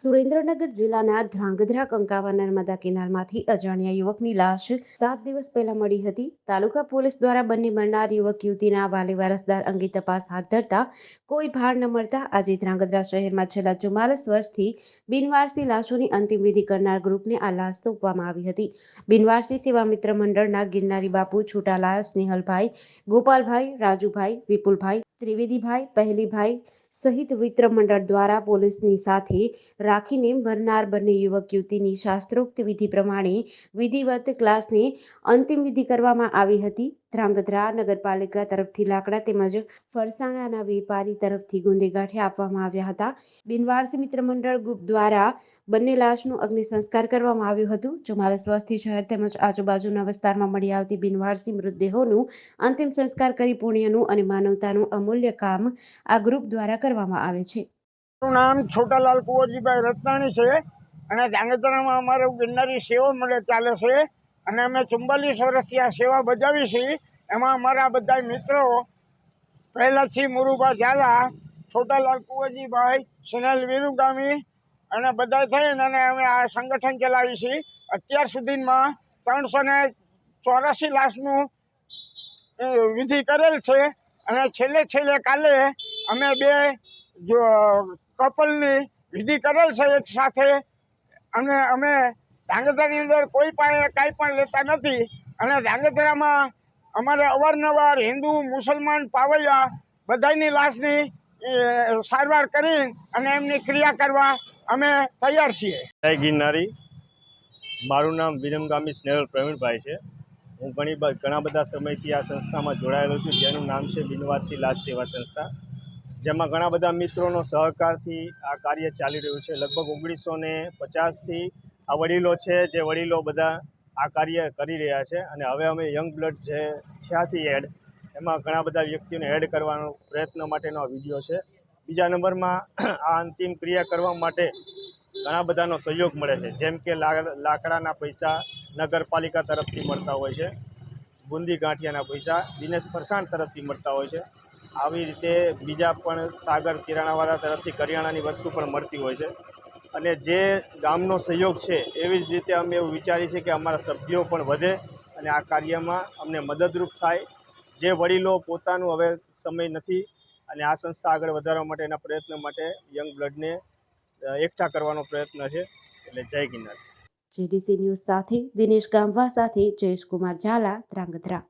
સુરેન્દ્રનગર જિલ્લાના ધ્રાંગધ્રા કંકાવા નર્મદા કેનાલમાંથી અજાણ્યા યુવકની લાશ સાત દિવસ પહેલા મળી હતી. તાલુકા પોલીસ દ્વારા બંને મળનાર યુવક યુવતીના વાલી વારસદાર અંગે તપાસ હાથ ધરતા કોઈ ભાર ન મળતા આજે ધ્રાંગધ્રા શહેરમાં છેલ્લા ચુમ્માલીસ વર્ષથી બિનવારસી લાશોની અંતિમ વિધિ કરનાર ગ્રુપને આ લાશ સોંપવામાં આવી હતી. બિનવારસી સેવા મિત્ર મંડળના ગિરનારી બાપુ, છૂટાલાલ, સ્નેહલભાઈ, ગોપાલભાઈ, રાજુભાઈ, વિપુલભાઈ, ત્રિવેદીભાઈ, પહેલીભાઈ સહિત મિત્ર મંડળ દ્વારા પોલીસની સાથે રાખીને મરનાર બંને યુવક યુવતીની શાસ્ત્રોક્ત વિધિ પ્રમાણે વિધિવત ક્લાસને અંતિમ વિધિ કરવામાં આવી હતી. ધ્રાંગધ્રા નગરપાલિકા તરફથી લાકડા તેમજ ફરસાણાના વેપારી તરફથી ગુંદેગાંઠે આપવામાં આવ્યા હતા. બિનવારસી મિત્ર મંડળ ગ્રુપ દ્વારા બંને લાશનું અગ્નિ સંસ્કાર કરવામાં આવ્યું હતું. ચુમ્માલીસ વર્ષથી શહેર તેમજ આજુબાજુના વિસ્તારમાં મળી આવતી બિનવારસી મૃતદેહોનું અંતિમ સંસ્કાર કરી પુણ્યનું અને માનવતાનું અમૂલ્ય કામ આ ગ્રુપ દ્વારા કરવામાં આવે છે. નામ છોટાલાલ કુંવરજીભાઈ રત્નાણી છે અને ધ્રાંગધ્રામાં અમારે ગિરનારી સેવા મળે ચાલે છે. અને અમે ચુમ્બાલીસ વર્ષથી આ સેવા બજાવી છીએ એમાં અમારા બધા મિત્રો પહેલાથી મુરુભા ઝાલા, છોટાલાલ કુંવરજીભાઈ, સુનિલ વિરુગામી અને બધા થઈને અને અમે આ સંગઠન ચલાવી છીએ અત્યાર સુધીમાં ત્રણસો ને ચોરાસી લાખનું વિધિ કરેલ છે અને છેલ્લે છેલ્લે કાલે અમે બે કપલની વિધિ કરેલ છે એક સાથે. અને અમે ધાંગધ્રાની અંદર કોઈ પણ કાંઈ પણ લેતા નથી. અને ધાંગધ્રામાં અમારે અવારનવાર હિન્દુ, મુસલમાન પાવૈયા બધાની લાશની સારવાર કરી અને એમની ક્રિયા કરવા અમે તૈયાર છીએ. જય ગિરનારી. મારું નામ વિરમગામી સ્નેહલ પ્રવીણભાઈ છે. હું ઘણી ઘણા બધા સમયથી આ સંસ્થામાં જોડાયેલો છું, જેનું નામ છે બિનવાસી લાશ સેવા સંસ્થા. જેમાં ઘણા બધા મિત્રોનો સહકારથી આ કાર્ય ચાલી રહ્યું છે. લગભગ ઓગણીસો ને પચાસથી આ વડીલો છે, જે વડીલો બધા આ કાર્ય કરી રહ્યા છે અને હવે અમે યંગ બ્લડ જે છ્યાથી એડ એમાં ઘણા બધા વ્યક્તિઓને એડ કરવાનો પ્રયત્ન માટેનો આ વીડિયો છે. બીજા નંબરમાં આ અંતિમ ક્રિયા કરવા માટે ઘણા બધાનો સહયોગ મળે છે. જેમ કે લાકડાના પૈસા નગરપાલિકા તરફથી મળતા હોય છે, બુંદી ગાંઠિયાના પૈસા દિનેશ ફરસાણ તરફથી મળતા હોય છે. આવી રીતે બીજા પણ સાગર કિરાણાવાળા તરફથી કરિયાણાની વસ્તુ પણ મળતી હોય છે. અને જે ગામનો સહયોગ છે, એવી જ રીતે અમે એવું વિચારીએ છીએ કે અમારા સભ્યો પણ વધે અને આ કાર્યમાં અમને મદદરૂપ થાય. જે વડીલો પોતાનું હવે સમય નથી અને આ સંસ્થા આગળ વધારવા માટેના પ્રયત્ન માટે યંગ બ્લડને એકઠા કરવાનો પ્રયત્ન છે. એટલે જય ગિરનાર. જેડીસી ન્યૂઝ સાથે દિનેશ ગામવા સાથે જયેશ કુમાર ઝાલા, ધ્રાંગધ્રા.